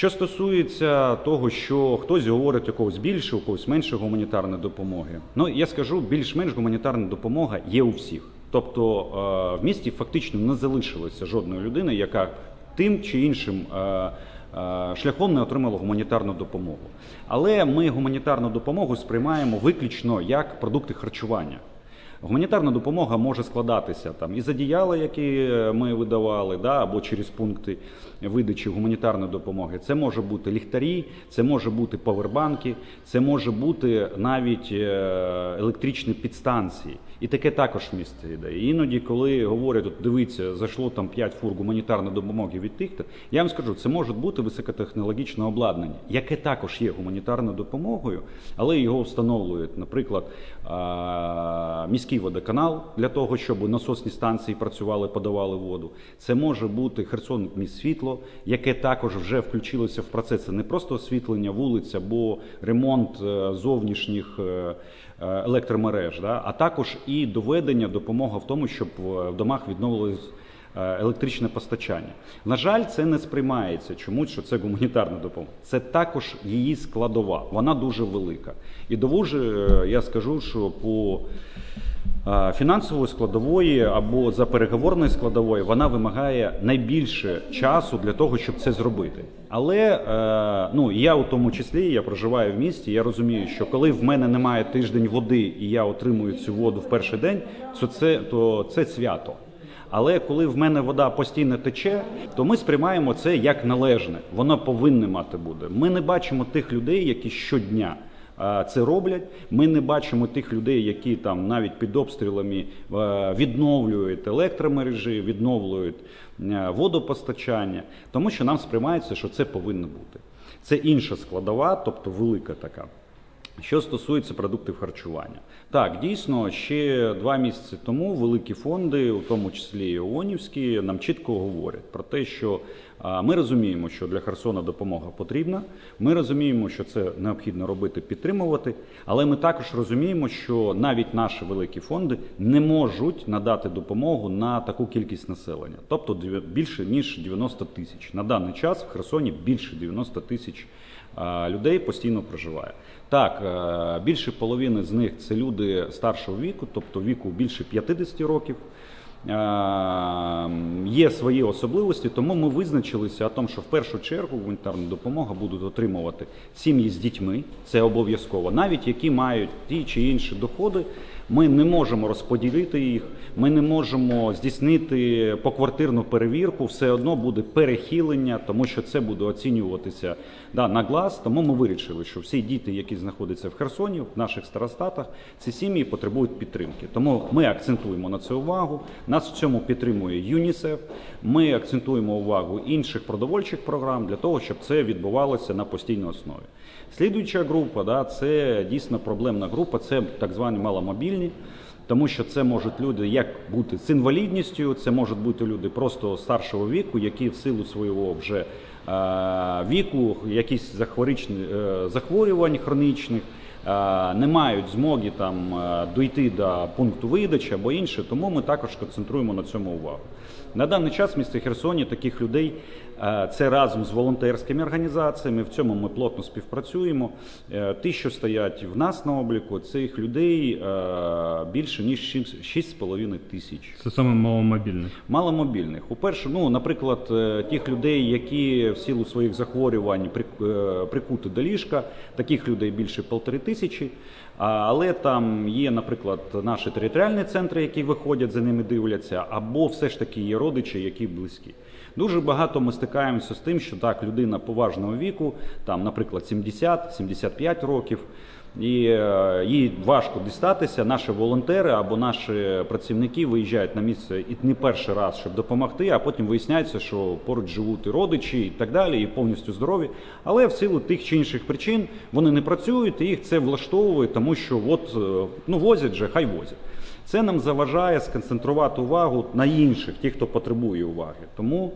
Що стосується того, що хтось говорить у когось більше, у когось менше гуманітарної допомоги, ну я скажу, більш-менш гуманітарна допомога є у всіх. Тобто е, в місті фактично не залишилося жодної людини, яка тим чи іншим е, е, шляхом не отримала гуманітарну допомогу. Але ми гуманітарну допомогу сприймаємо виключно як продукти харчування. Гуманітарна допомога може складатися там із одіяла, які е, ми видавали, да, або через пункти видачі гуманітарної допомоги. Це може бути ліхтарі, це може бути повербанки, це може бути навіть е, електричні підстанції. І таке також в місті йде. І іноді, коли говорять, от дивіться, зайшло там 5 фур гуманітарної допомоги від тих, я вам скажу, це може бути високотехнологічне обладнання, яке також є гуманітарною допомогою, але його встановлюють, наприклад, міський водоканал для того, щоб насосні станції працювали, подавали воду. Це може бути Херсон світло, яке також вже включилося в процес. Це не просто освітлення вулиць або ремонт е, зовнішніх. Е, електромереж, да? а також і доведення допомога в тому, щоб в домах відновилось е, електричне постачання. На жаль, це не сприймається Чому що це гуманітарна допомога. Це також її складова. Вона дуже велика. І дуже е, я скажу, що по фінансової складової або за переговорної складової вона вимагає найбільше часу для того, щоб це зробити. Але е, ну я у тому числі я проживаю в місті. Я розумію, що коли в мене немає тиждень води, і я отримую цю воду в перший день, то це то це свято. Але коли в мене вода постійно тече, то ми сприймаємо це як належне. Воно повинне мати буде. Ми не бачимо тих людей, які щодня. Е, Це роблять. Ми не бачимо тих людей, які там навіть під обстрілами е, відновлюють електромережі, відновлюють е, водопостачання, тому що нам сприймається, що це повинно бути. Це інша складова, тобто велика така. Що стосується продуктів харчування, так дійсно ще два місяці тому великі фонди, у тому числі і ООНівські, нам чітко говорять про те, що ми розуміємо, що для Херсона допомога потрібна. Ми розуміємо, що це необхідно робити, підтримувати. Але ми також розуміємо, що навіть наші великі фонди не можуть надати допомогу на таку кількість населення, тобто більше ніж 90 тисяч. На даний час в Херсоні більше 90 тисяч людей постійно проживає. Так, е, більше половини з них це люди старшого віку, тобто віку більше 50 років. Е, Є свої особливості, тому ми визначилися о тому, що в першу чергу гуманітарну допомогу будуть отримувати сім'ї з дітьми, це обов'язково, навіть які мають ті чи інші доходи. Ми не можемо розподілити їх, ми не можемо здійснити поквартирну перевірку, все одно буде перехилення, тому що це буде оцінюватися да, на глаз. Тому ми вирішили, що всі діти, які знаходяться в Херсоні, в наших старостатах, ці сім'ї потребують підтримки. Тому ми акцентуємо на це увагу. Нас в цьому підтримує ЮНІСЕФ. Ми акцентуємо увагу інших продовольчих програм для того, щоб це відбувалося на постійній основі. Слідуюча група, да, це дійсно проблемна група, це так звані маломобільні. Тому що це можуть люди як бути з інвалідністю, це можуть бути люди просто старшого віку, які в силу свого вже е, віку, якісь е, захворювань хронічних, не мають змоги там е, дойти до пункту видачі або інше. Тому ми також концентруємо на цьому увагу. На даний час в місті Херсоні таких людей е, це разом з волонтерськими організаціями. В цьому ми плотно співпрацюємо. Е, Ті, що стоять в нас на обліку, цих людей е, більше ніж 6,5 тисяч. Це саме маломобільних. Маломобільних. Уперше, ну, наприклад, е, тих людей, які в силу своїх захворювань при- е, прикуті до ліжка, таких людей більше полтори тисячі. А, Але там є, наприклад, наші територіальні центри, які виходять за ними, дивляться, або все ж таки є родичі, які близькі. Дуже багато ми стикаємося з тим, що так, людина поважного віку, там, наприклад, 70-75 років, і е, їй важко дістатися. Наші волонтери або наші працівники виїжджають на місце і не перший раз, щоб допомогти, а потім виясняється, що поруч живуть і родичі і так далі, і повністю здорові. Але в силу тих чи інших причин вони не працюють, і їх це влаштовує, тому що от е, ну возять же, хай возять. Це нам заважає сконцентрувати увагу на інших, ті, хто потребує уваги. Тому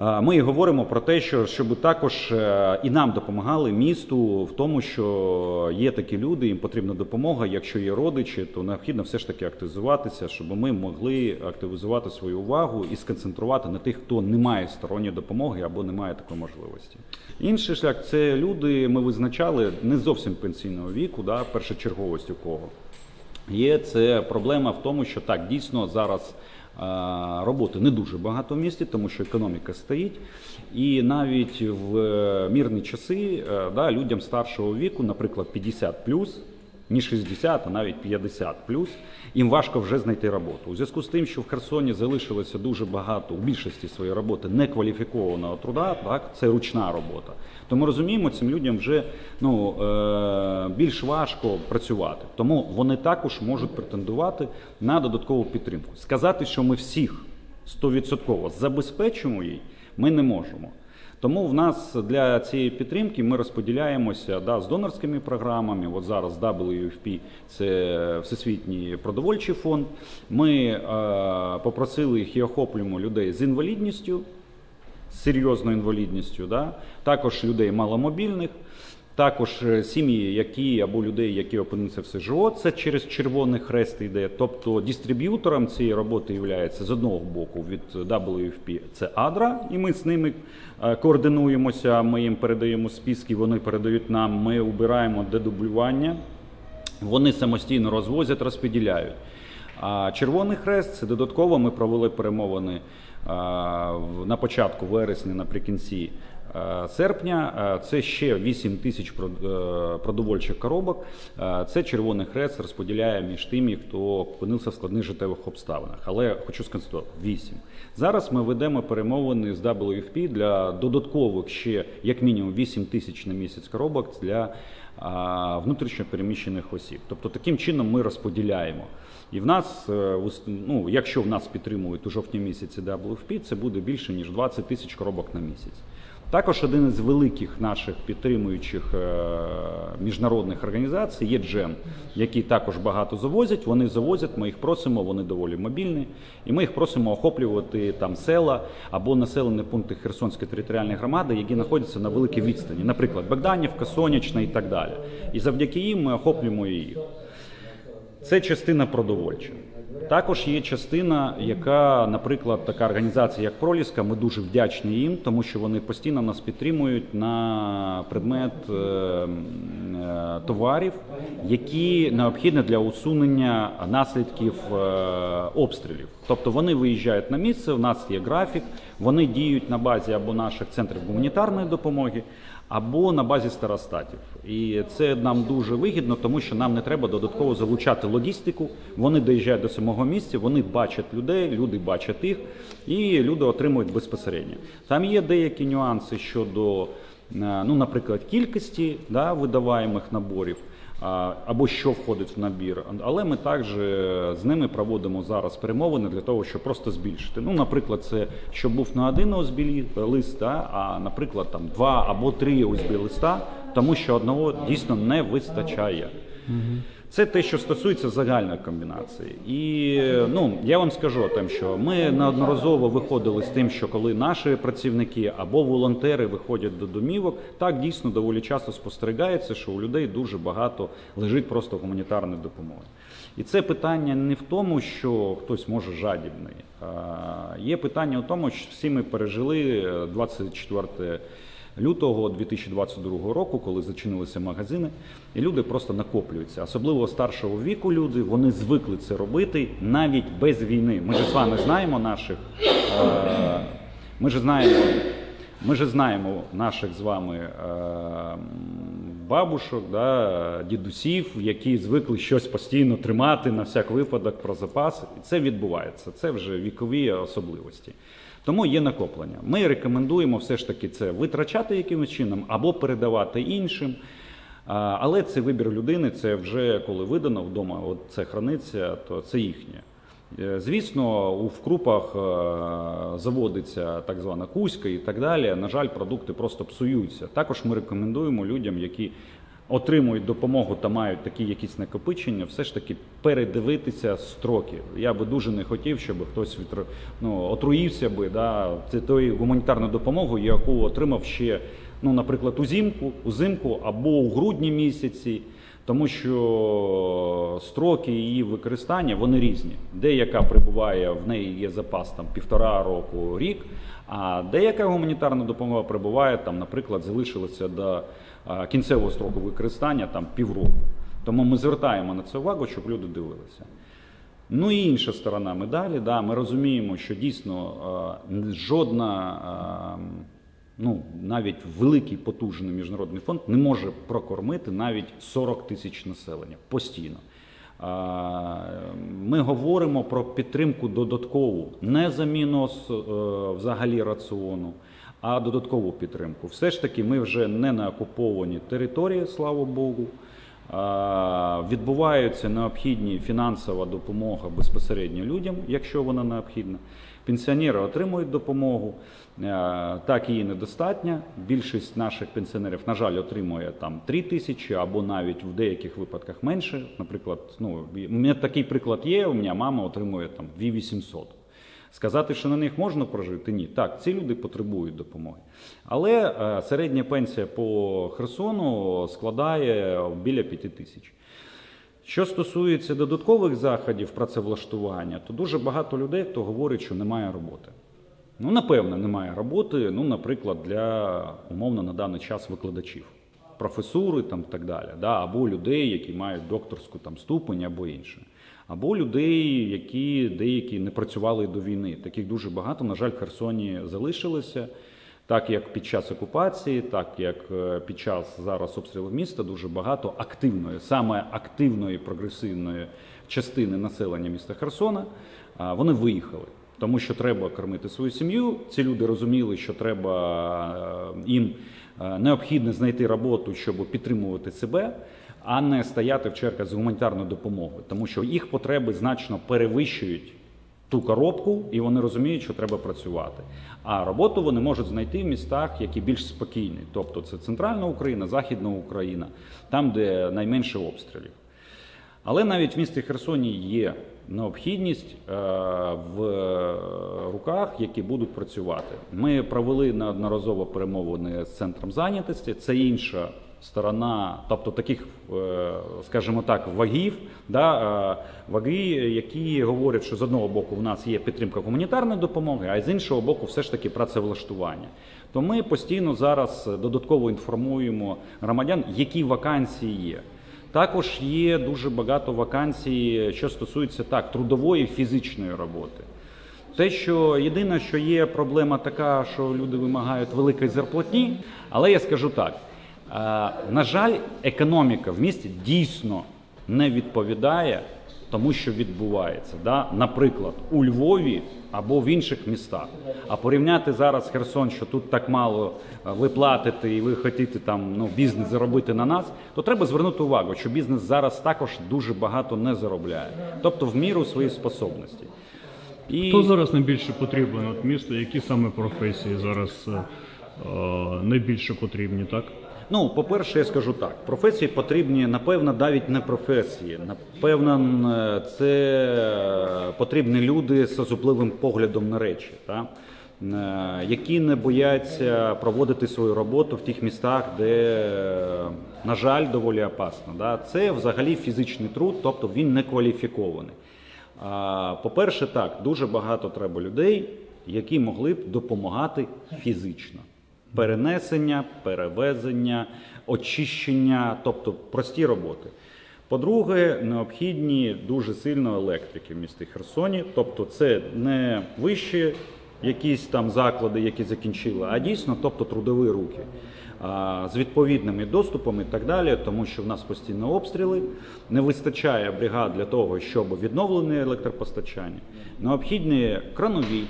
Ми говоримо про те, що щоб також е, і нам допомагали місту в тому, що є такі люди, їм потрібна допомога. Якщо є родичі, то необхідно все ж таки активізуватися, щоб ми могли активізувати свою увагу і сконцентрувати на тих, хто не має сторонньої допомоги або не має такої можливості. Інший шлях це люди. Ми визначали не зовсім пенсійного віку, да, першочерговість у кого. Є це проблема в тому, що так дійсно зараз роботи не дуже багато в місті, тому що економіка стоїть. І навіть в е, мирні часи е, да, людям старшого віку, наприклад, 50 не 60, а навіть 50 їм важко вже знайти роботу. У зв'язку з тим, що в Херсоні залишилося дуже багато у більшості своєї роботи некваліфікованого труда, так це ручна робота. То ми розуміємо, цим людям вже ну, е, більш важко працювати. Тому вони також можуть претендувати на додаткову підтримку. Сказати, що ми всіх 100% забезпечимо їй, ми не можемо. Тому в нас для цієї підтримки ми розподіляємося да, з донорськими програмами. От зараз WFP – це Всесвітній продовольчий фонд. Ми е, попросили їх і охоплюємо людей з інвалідністю, з серйозною інвалідністю, да? також людей маломобільних. Також е, сім'ї, які або людей, які опинилися в СЖО, це через Червоний Хрест йде. Тобто дистриб'ютором цієї роботи є з одного боку від WFP це Адра, і ми з ними е, координуємося. Ми їм передаємо списки, вони передають нам. Ми убираємо дедублювання. Вони самостійно розвозять, розподіляють. А Червоний Хрест це додатково. Ми провели перемовини на початку вересня, наприкінці е, серпня. Е, Це ще 8 тисяч е, продовольчих коробок. Е, Це Червоний Хрест розподіляє між тими, хто опинився в складних життєвих обставинах. Але хочу сказати 8. Зараз ми ведемо перемовини з WFP для додаткових ще як мінімум 8 тисяч на місяць коробок для а, внутрішньо переміщених осіб. Тобто таким чином ми розподіляємо. І в нас, е, ну, якщо в нас підтримують у жовтні місяці WFP, це буде більше ніж 20 тисяч коробок на місяць. Також один із великих наших підтримуючих е, міжнародних організацій є Джем, які також багато завозять. Вони завозять, ми їх просимо, вони доволі мобільні, і ми їх просимо охоплювати там села або населені пункти Херсонської територіальної громади, які знаходяться на великій відстані, наприклад, Богданівка, Сонячна і так далі. І завдяки їм ми охоплюємо їх. Це частина продовольча. Також є частина, яка, наприклад, така організація, як Проліска, ми дуже вдячні їм, тому що вони постійно нас підтримують на предмет е, е, товарів, які необхідні для усунення наслідків е, обстрілів. Тобто вони виїжджають на місце, у нас є графік, вони діють на базі або наших центрів гуманітарної допомоги, або на базі старостатів. І це нам дуже вигідно, тому що нам не треба додатково залучати логістику. Вони доїжджають до самого місця, вони бачать людей, люди бачать їх, і люди отримують безпосередньо. Там є деякі нюанси щодо, е, ну, наприклад, кількості да, видаваємих наборів. Або що входить в набір, але ми також з ними проводимо зараз перемовини для того, щоб просто збільшити. Ну, наприклад, це щоб був не один ОСБ лист, да, а наприклад, там два або три ОСБ листа, тому що одного дійсно не вистачає. Це те, що стосується загальної комбінації. І ну я вам скажу тим, що ми неодноразово виходили з тим, що коли наші працівники або волонтери виходять до домівок, так дійсно доволі часто спостерігається, що у людей дуже багато лежить просто гуманітарної допомоги. І це питання не в тому, що хтось може жадібний. Є питання у тому, що всі ми пережили е, 24 лютого 2022 року, коли зачинилися магазини, і люди просто накоплюються. Особливо старшого віку люди вони звикли це робити навіть без війни. Ми ж з вами знаємо наших. Е- ми ж знаємо. Ми ж знаємо наших з вами е, бабушок, да, дідусів, які звикли щось постійно тримати на всяк випадок про запас. І це відбувається. Це вже вікові особливості. Тому є накоплення. Ми рекомендуємо все ж таки це витрачати якимось чином або передавати іншим. Але це вибір людини, це вже коли видано вдома, от це храниться, то це їхнє. Е, Звісно, у вкрупах е, заводиться так звана кузька і так далі. На жаль, продукти просто псуються. Також ми рекомендуємо людям, які отримують допомогу та мають такі якісь накопичення, все ж таки передивитися строки. Я би дуже не хотів, щоб хтось відро- ну, отруївся би да, тою гуманітарною допомогою, яку отримав ще, ну, наприклад, узимку, узимку або у грудні місяці. Тому що строки її використання вони різні. Деяка прибуває, в неї є запас там півтора року, рік, а деяка гуманітарна допомога прибуває там, наприклад, залишилося до кінцевого строку використання там півроку. Тому ми звертаємо на це увагу, щоб люди дивилися. Ну і інша сторона медалі, да, ми розуміємо, що дійсно е, жодна, е, ну навіть великий потужний міжнародний фонд не може прокормити навіть 40 тисяч населення постійно. Ми говоримо про підтримку додаткову, не заміну е, взагалі раціону, а додаткову підтримку. Все ж таки, ми вже не на окупованій території, слава Богу. Відбуваються необхідні фінансова допомога безпосередньо людям, якщо вона необхідна. Пенсіонери отримують допомогу, Е, так її недостатньо. Більшість наших пенсіонерів, на жаль, отримує там 3 тисячі або навіть в деяких випадках менше. Наприклад, ну такий приклад є. У мене мама отримує там 2800. Сказати, що на них можна прожити? Ні. Так, ці люди потребують допомоги. Але е, середня пенсія по Херсону складає біля 5 тисяч. Що стосується додаткових заходів працевлаштування, то дуже багато людей, хто говорить, що немає роботи. Ну, напевно, немає роботи, ну, наприклад, для умовно на даний час викладачів, професури там так далі, да, або людей, які мають докторську там ступень або інше. Або людей, які деякі не працювали до війни. Таких дуже багато, на жаль, в Херсоні залишилося. Так як під час окупації, так як е, під час зараз обстрілів міста, дуже багато активної, саме активної прогресивної частини населення міста Херсона, вони виїхали. Тому що треба кормити свою сім'ю. Ці люди розуміли, що треба е, їм е, необхідно знайти роботу, щоб підтримувати себе, а не стояти в чергах з гуманітарною допомогою, тому що їх потреби значно перевищують ту коробку, і вони розуміють, що треба працювати. А роботу вони можуть знайти в містах, які більш спокійні, тобто це центральна Україна, Західна Україна, там, де найменше обстрілів. Але навіть в місті Херсоні є необхідність е, в руках, які будуть працювати. Ми провели неодноразово перемовини з центром зайнятості. Це інша сторона, тобто таких, е, скажімо так, вагів, да, е, ваги, які говорять, що з одного боку в нас є підтримка гуманітарної допомоги, а з іншого боку, все ж таки працевлаштування. То ми постійно зараз додатково інформуємо громадян, які вакансії є. Також є дуже багато вакансій, що стосується так, трудової фізичної роботи. Те, що єдине, що є проблема така, що люди вимагають великої зарплатні, але я скажу так: на жаль, економіка в місті дійсно не відповідає тому, що відбувається. Да? Наприклад, у Львові або в інших містах. А порівняти зараз Херсон, що тут так мало е, ви платите і ви хочете там ну, бізнес заробити на нас, то треба звернути увагу, що бізнес зараз також дуже багато не заробляє, тобто в міру своїх способностей. І... Хто зараз найбільше потрібен от місту? Які саме професії зараз е, е, найбільше потрібні, так? Ну, по-перше, я скажу так: професії потрібні, напевно, навіть не професії. Напевно, це потрібні люди з особливим поглядом на речі, та? Е, які не бояться проводити свою роботу в тих містах, де, е, на жаль, доволі опасно. Да? Це взагалі фізичний труд, тобто він не кваліфікований. По-перше, так, дуже багато треба людей, які могли б допомагати фізично перенесення, перевезення, очищення, тобто прості роботи. По-друге, необхідні дуже сильно електрики в місті Херсоні, тобто це не вищі якісь там заклади, які закінчили, а дійсно, тобто трудові руки. З відповідними доступами і так далі, тому що в нас постійно обстріли, не вистачає бригад для того, щоб відновлене електропостачання. Необхідні кранові,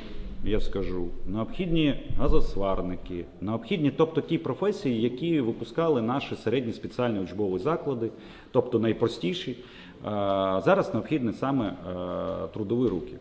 я скажу, необхідні газосварники, необхідні, тобто ті професії, які випускали наші середні спеціальні учбові заклади, тобто найпростіші. Зараз необхідні саме е, трудові руки.